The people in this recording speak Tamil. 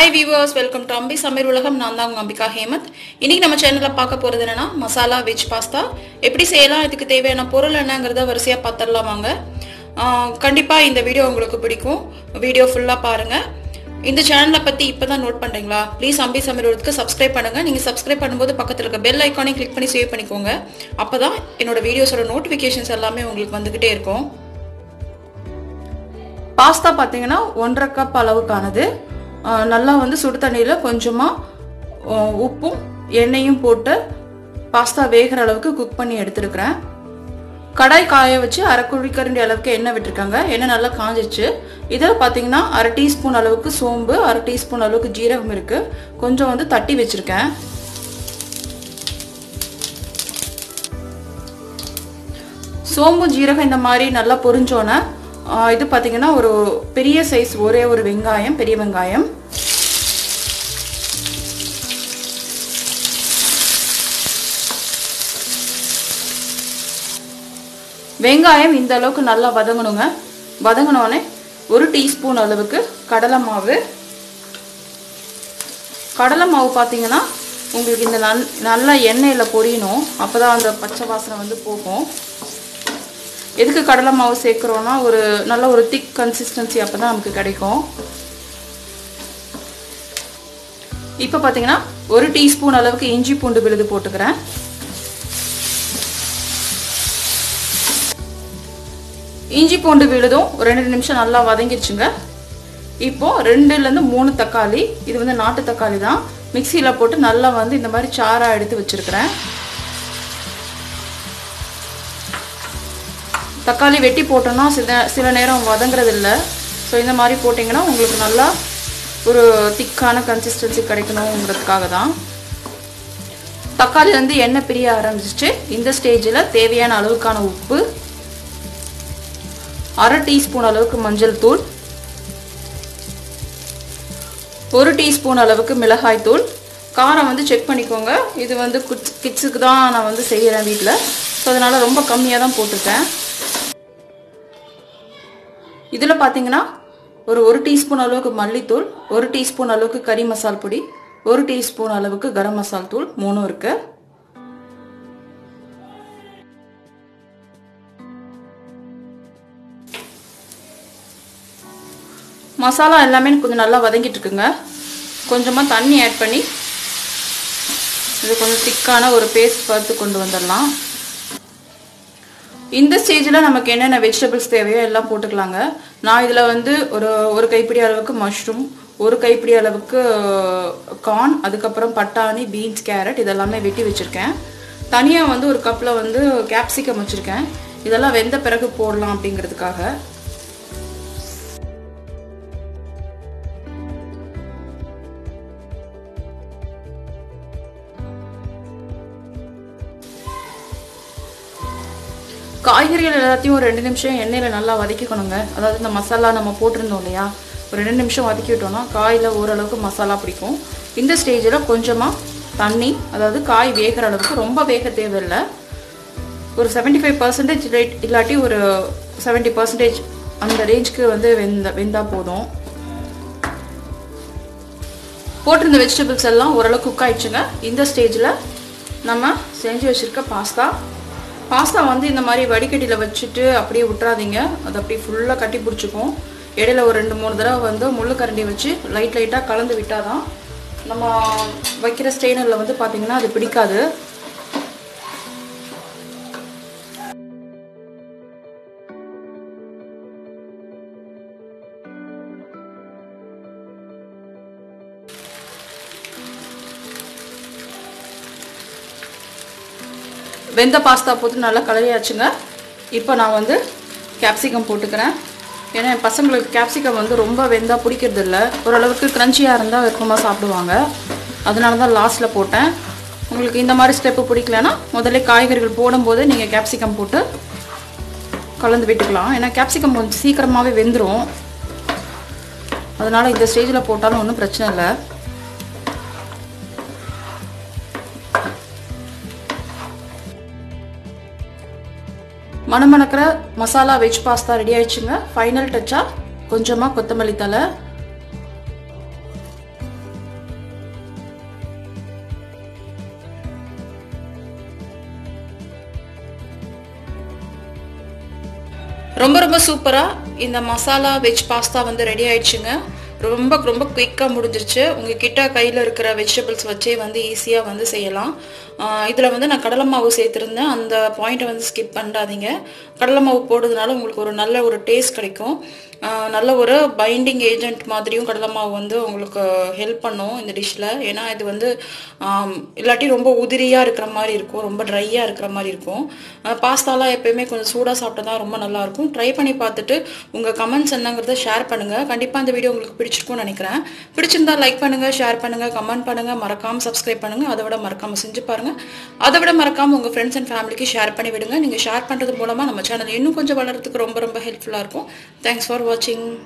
Hi viewers welcome to Ambi சமையல் உலகம் நான் தான் உங்கள் அம்பிகா ஹேமந்த். இன்னைக்கு நம்ம சேனலில் பார்க்க போகிறது என்னன்னா மசாலா வெஜ் பாஸ்தா எப்படி செய்யலாம் இதுக்கு தேவையான பொருள் என்னங்கிறத வரிசையாக பார்த்துடலாம் வாங்க. கண்டிப்பாக இந்த வீடியோ உங்களுக்கு பிடிக்கும். வீடியோ ஃபுல்லாக பாருங்கள் இந்த சேனலை பற்றி இப்போ தான் நோட் பண்ணுறீங்களா ப்ளீஸ் அம்பி சமையல் உலகத்துக்கு சப்ஸ்கிரைப் பண்ணுங்கள் நீங்கள் சப்ஸ்கிரைப் பண்ணும்போது பக்கத்தில் இருக்க பெல் ஐக்கானே கிளிக் பண்ணி சேவ் பண்ணிக்கோங்க. அப்போ தான் என்னோட வீடியோஸோட நோட்டிஃபிகேஷன்ஸ் எல்லாமே உங்களுக்கு வந்துக்கிட்டே இருக்கும். பாஸ்தா பார்த்தீங்கன்னா ஒன்றரை கப் அளவுக்கானது. நல்லா வந்து சுடு தண்ணியில் கொஞ்சமாக உப்பும் எண்ணெயும் போட்டு பாஸ்தா வேகிற அளவுக்கு குக் பண்ணி எடுத்துருக்கிறேன். கடாய் காய வச்சு அரை குழிக்கரண்டி அளவுக்கு எண்ணெய் விட்டுருக்காங்க. எண்ணெய் நல்லா காஞ்சிச்சு இதில் பார்த்தீங்கன்னா அரை டீஸ்பூன் அளவுக்கு சோம்பு அரை டீஸ்பூன் அளவுக்கு ஜீரகம் இருக்குது கொஞ்சம் வந்து தட்டி வச்சுருக்கேன். சோம்பு ஜீரகம் இந்த மாதிரி நல்லா பொரிஞ்சோன்னே இது பார்த்தீங்கன்னா ஒரு பெரிய சைஸ் ஒரே ஒரு வெங்காயம் பெரிய வெங்காயம். வெங்காயம் இந்த அளவுக்கு நல்லா வதங்கணுங்க. வதங்கினோடனே ஒரு டீஸ்பூன் அளவுக்கு கடலை மாவு. கடலை மாவு பார்த்தீங்கன்னா உங்களுக்கு இந்த நல் நல்லா எண்ணெயில் பொரியணும். அப்போ தான் அந்த பச்சை வாசனை வந்து போகும். எதுக்கு கடலை மாவு சேர்க்குறோன்னா ஒரு நல்ல ஒரு திக் கன்சிஸ்டன்சி அப்போ தான் நமக்கு கிடைக்கும். இப்போ பார்த்தீங்கன்னா ஒரு டீஸ்பூன் அளவுக்கு இஞ்சி பூண்டு விழுது போட்டுக்கிறேன். இஞ்சி பூண்டு விழுதும் ரெண்டு நிமிஷம் நல்லா வதங்கிடுச்சுங்க இப்போ ரெண்டுலேருந்து மூணு தக்காளி இது வந்து நாட்டு தக்காளி தான். மிக்சியில் போட்டு நல்லா வந்து இந்த மாதிரி சாராக எடுத்து வச்சுருக்கிறேன். தக்காளி வெட்டி போட்டோன்னா சில சில நேரம் வதங்குறது இல்லை ஸோ இந்த மாதிரி போட்டிங்கன்னா உங்களுக்கு நல்லா ஒரு திக்கான கன்சிஸ்டன்சி கிடைக்கணுங்கிறதுக்காக தான். தக்காளி வந்து எண்ணெய் பிரிய ஆரம்பிச்சிச்சு. இந்த ஸ்டேஜில் தேவையான அளவுக்கான உப்பு அரை டீஸ்பூன் அளவுக்கு மஞ்சள் தூள் ஒரு டீஸ்பூன் அளவுக்கு மிளகாய் தூள். காரம் வந்து செக் பண்ணிக்கோங்க. இது வந்து குட் கிட்ஸுக்கு தான் நான் வந்து செய்கிறேன் வீட்டில் ஸோ அதனால் ரொம்ப கம்மியாக தான் போட்டிருக்கேன். இதில் பார்த்தீங்கன்னா ஒரு ஒரு டீஸ்பூன் அளவுக்கு மல்லித்தூள் ஒரு டீஸ்பூன் அளவுக்கு கறி மசால் பொடி ஒரு டீஸ்பூன் அளவுக்கு கரம் மசால் தூள் மூணும் இருக்கு. மசாலா எல்லாமே கொஞ்சம் நல்லா வதங்கிட்டு இருக்குங்க. கொஞ்சமாக தண்ணி ஆட் பண்ணி இது கொஞ்சம் திக்கான ஒரு பேஸ்ட் பார்த்து கொண்டு வந்துடலாம். இந்த ஸ்டேஜில் நமக்கு என்னென்ன வெஜிடபிள்ஸ் தேவையோ எல்லாம் போட்டுக்கலாங்க. நான் இதில் வந்து ஒரு ஒரு கைப்பிடி அளவுக்கு மஷ்ரூம் ஒரு கைப்பிடி அளவுக்கு கார்ன் அதுக்கப்புறம் பட்டாணி பீன்ஸ் கேரட் இதெல்லாமே வெட்டி வச்சுருக்கேன். தனியாக வந்து ஒரு கப்பில் வந்து கேப்சிகம் வச்சுருக்கேன். இதெல்லாம் வெந்த பிறகு போடலாம் அப்படிங்கிறதுக்காக. காய்கறிகள் எல்லாத்தையும் ஒரு ரெண்டு நிமிஷம் எண்ணெயில் நல்லா வதக்கிக்கணுங்க. அதாவது இந்த மசாலா நம்ம போட்டிருந்தோம் இல்லையா? ஒரு ரெண்டு நிமிஷம் வதக்கி விட்டோம்னா காயில் ஓரளவுக்கு மசாலா பிடிக்கும். இந்த ஸ்டேஜில் கொஞ்சமாக தண்ணி அதாவது காய் வேகிற அளவுக்கு ரொம்ப வேக தேவையில்லை. ஒரு செவன்ட்டி ஃபைவ் பர்சன்டேஜ் ரேட் இல்லாட்டி ஒரு செவன்ட்டி பர்சன்டேஜ் அந்த ரேஞ்சுக்கு வந்து வெந்த வெந்தால் போதும். போட்டிருந்த வெஜிடபிள்ஸ் எல்லாம் ஓரளவு குக் ஆயிடுச்சுங்க. இந்த ஸ்டேஜில் நம்ம செஞ்சு வச்சுருக்க பாஸ்தா பாஸ்தா வந்து இந்த மாதிரி வடிகட்டியில் வச்சுட்டு அப்படியே விட்றாதீங்க அது அப்படியே ஃபுல்லாக கட்டி பிடிச்சிக்கும். இடையில ஒரு ரெண்டு மூணு தடவை வந்து முள்ளு கரண்டி வச்சு லைட் லைட்டாக கலந்து விட்டால் தான் நம்ம வைக்கிற ஸ்டெய்னரில் வந்து பார்த்திங்கன்னா அது பிடிக்காது. வெந்த பாஸ்தா போட்டு நல்லா கலரியாச்சுங்க. இப்போ நான் வந்து கேப்சிகம் போட்டுக்கிறேன். ஏன்னா என் பசங்களுக்கு கேப்சிகம் வந்து ரொம்ப வெந்தால் பிடிக்கிறது இல்லை ஓரளவுக்கு க்ரன்ச்சியாக இருந்தால் விருப்பமாக சாப்பிடுவாங்க. அதனால தான் லாஸ்ட்டில் போட்டேன். உங்களுக்கு இந்த மாதிரி ஸ்டெப்பு பிடிக்கலன்னா முதல்ல காய்கறிகள் போடும்போது நீங்கள் கேப்சிகம் போட்டு கலந்து விட்டுக்கலாம். ஏன்னா கேப்சிகம் கொஞ்சம் சீக்கிரமாகவே வெந்துடும் அதனால் இந்த ஸ்டேஜில் போட்டாலும் ஒன்றும் பிரச்சனை இல்லை. மணமணக்கிற மசாலா வெஜ் பாஸ்தா ரெடி ஆயிடுச்சுங்க. ஃபைனல் டச்சா கொஞ்சமாக கொத்தமல்லி தலை ரொம்ப ரொம்ப சூப்பராக இந்த மசாலா வெஜ் பாஸ்தா வந்து ரெடி ஆயிடுச்சுங்க. ரொம்ப ரொம்ப குயிக்காக முடிஞ்சிருச்சு. உங்ககிட்ட கையில் இருக்கிற வெஜிடபிள்ஸ் வச்சே வந்து ஈஸியாக வந்து செய்யலாம். இதில் வந்து நான் கடலை மாவு சேர்த்துருந்தேன். அந்த பாயிண்ட்டை வந்து ஸ்கிப் பண்ணாதீங்க. கடலை மாவு போடுறதுனால உங்களுக்கு ஒரு நல்ல ஒரு டேஸ்ட் கிடைக்கும். நல்ல ஒரு பைண்டிங் ஏஜென்ட் மாதிரியும் கடலை மாவு வந்து உங்களுக்கு ஹெல்ப் பண்ணும் இந்த டிஷ்ஷில் ஏன்னா இது வந்து இல்லாட்டி ரொம்ப உதிரியாக இருக்கிற மாதிரி இருக்கும் ரொம்ப ட்ரையாக இருக்கிற மாதிரி இருக்கும். பாஸ்தாலாம் எப்பயுமே கொஞ்சம் சூடாக சாப்பிட்டா தான் ரொம்ப நல்லாயிருக்கும் ட்ரை பண்ணி பார்த்துட்டு உங்கள் கமெண்ட்ஸ் என்னங்கிறத ஷேர் பண்ணுங்கள் கண்டிப்பாக இந்த வீடியோ உங்களுக்கு பிடிச்சிருக்கும்னு நினைக்கிறேன். பிடிச்சிருந்தா லைக் பண்ணுங்கள் ஷேர் பண்ணுங்கள் கமெண்ட் பண்ணுங்கள் மறக்காமல் சப்ஸ்கிரைப் பண்ணுங்கள் அதை விட மறக்காமல் செஞ்சு பாருங்கள் அதை விட மறக்காமல் உங்கள் ஃப்ரெண்ட்ஸ் அண்ட் ஃபேமிலிக்கு ஷேர் பண்ணி விடுங்க. நீங்கள் ஷேர் பண்ணுறது மூலமாக நம்ம சேனல் இன்னும் கொஞ்சம் வளர்கிறதுக்கு ரொம்ப ரொம்ப ஹெல்ப்ஃபுல்லாக இருக்கும். Thanks for watching